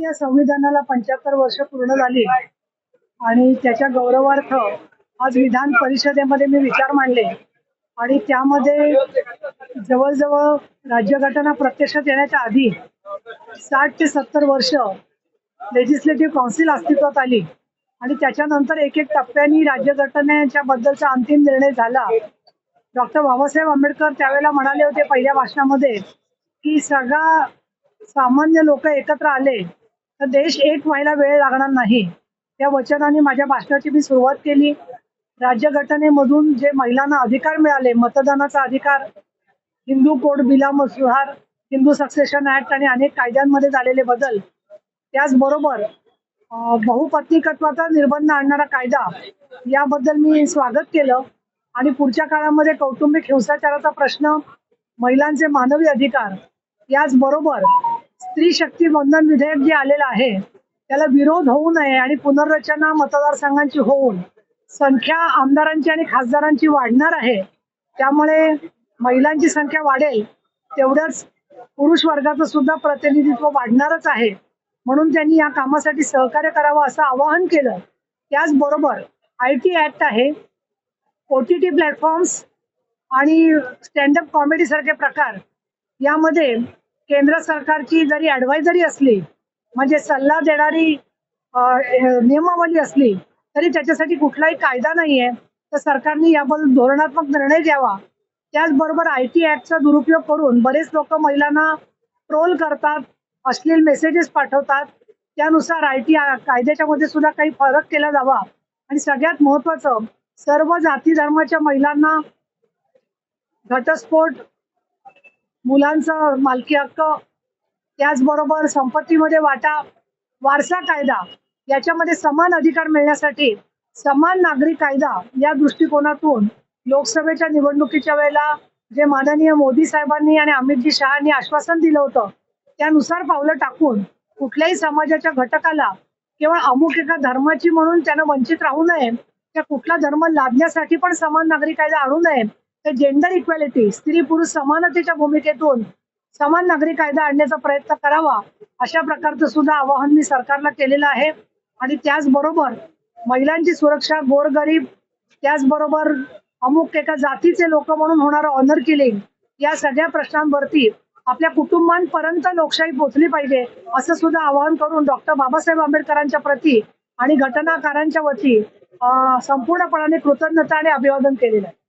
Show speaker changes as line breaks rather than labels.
भारतीय संविधानाला पंच्याहत्तर वर्ष पूर्ण झाली. आणि त्याच्या गौरवार्थ आज विधान परिषदेमध्ये मी विचार मांडले. आणि त्यामध्ये जवळजवळ राज्यघटना प्रत्यक्षात येण्याच्या आधी साठ ते सत्तर वर्ष लेजिस्लेटिव्ह काउन्सिल अस्तित्वात आली. आणि त्याच्यानंतर एक एक टप्प्यांनी राज्यघटनेच्या बद्दलचा अंतिम निर्णय झाला. डॉक्टर बाबासाहेब आंबेडकर त्यावेळेला म्हणाले होते पहिल्या भाषणामध्ये की सगळा सामान्य लोक एकत्र आले. तर देश एक व्हायला वेळ लागणार नाही. त्या वचनाने माझ्या भाषणाची मी सुरुवात केली. राज्यघटनेमधून जे महिलांना अधिकार मिळाले मतदानाचा अधिकार हिंदू कोड बिलाम मसुहार हिंदू सक्सेशन ऍक्ट आणि अनेक कायद्यांमध्ये झालेले बदल त्याचबरोबर बहुपत्नीकत्वाचा निर्बंध आणणारा कायदा याबद्दल मी स्वागत केलं. आणि पुढच्या काळामध्ये कौटुंबिक हिंसाचाराचा प्रश्न महिलांचे मानवी अधिकार याचबरोबर स्त्री शक्ती बंधन विधेयक जे आलेलं आहे त्याला विरोध होऊ नये आणि पुनर्रचना मतदारसंघांची होऊन संख्या आमदारांची आणि खासदारांची वाढणार आहे त्यामुळे महिलांची संख्या वाढेल तेवढंच पुरुष वर्गाचं सुद्धा प्रतिनिधित्व वाढणारच आहे. म्हणून त्यांनी या कामासाठी सहकार्य करावं असं आवाहन केलं. त्याचबरोबर आय टी ऍक्ट आहे ओ टी टी प्लॅटफॉर्म्स आणि स्टँडअप कॉमेडी सारखे प्रकार यामध्ये केंद्र सरकारची जरी ॲडवायझरी असली म्हणजे सल्ला देणारी नियमावली असली तरी त्याच्यासाठी कुठलाही कायदा नाहीये. तर सरकारने याबद्दल धोरणात्मक निर्णय घ्यावा. त्याचबरोबर आय टी ॲक्टचा दुरुपयोग करून बरेच लोक महिलांना ट्रोल करतात अश्लील मेसेजेस पाठवतात. त्यानुसार आय टी कायद्याच्या मध्ये सुद्धा काही फरक केला जावा. आणि सगळ्यात महत्वाचं सर्व जाती धर्माच्या महिलांना घटस्फोट मुलांचा मालकी हक्क त्याचबरोबर संपत्तीमध्ये वाटा वारसा कायदा याच्यामध्ये समान अधिकार मिळण्यासाठी समान नागरिक कायदा या दृष्टिकोनातून लोकसभेच्या निवडणुकीच्या वेळेला जे माननीय मोदी साहेबांनी आणि अमितजी शहानी आश्वासन दिलं होतं त्यानुसार पावलं टाकून कुठल्याही समाजाच्या घटकाला केवळ अमुक एका धर्माची म्हणून त्यानं वंचित राहू नये त्या कुठला धर्म लादण्यासाठी पण समान नागरिक कायदा आणू नये तर जेंडर इक्वॅलिटी स्त्री पुरुष समानतेच्या भूमिकेतून समान नागरी कायदा आणण्याचा प्रयत्न करावा अशा प्रकारचं सुद्धा आवाहन मी सरकारला केलेलं आहे. आणि त्याचबरोबर महिलांची सुरक्षा गोरगरीब त्याचबरोबर अमुक एका जातीचे लोक म्हणून होणारं ऑनर किलिंग या सगळ्या प्रश्नांवरती आपल्या कुटुंबांपर्यंत लोकशाही पोचली पाहिजे असं सुद्धा आवाहन करून डॉक्टर बाबासाहेब आंबेडकरांच्या प्रती आणि घटनाकारांच्या वती संपूर्णपणाने कृतज्ञता आणि अभिवादन केलेलं आहे.